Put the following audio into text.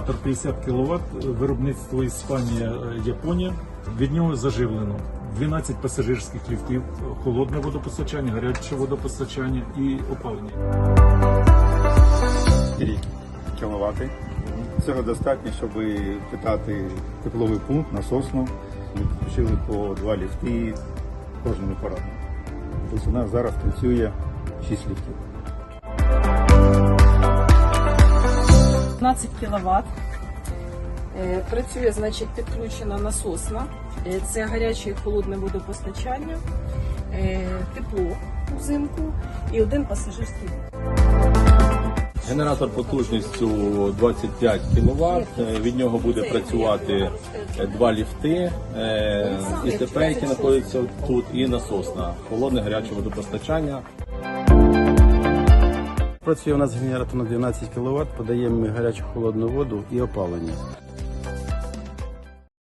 Генератор 50 кВт, виробництво Іспанія, е, Японія. Від нього заживлено 12 пасажирських ліфтів, холодне водопостачання, гаряче водопостачання і опалення. 4 кВт. Цього достатньо, щоб питати тепловий пункт насосно. Ми підключили по два ліфти кожному парадному. Тобто у нас зараз працює 6 ліфтів. 15 кВт. Е, Працює, значить, підключена насосна. Е, Це гаряче і холодне водопостачання, е, тепло взимку і один пасажирський. Генератор потужністю 25 кВт. Від нього буде працювати два ліфти, е, ІТП, які знаходяться тут, і насосна, холодне гаряче водопостачання. Працює у нас генератор на 12 кВт, подаємо ми гарячу холодну воду і опалення.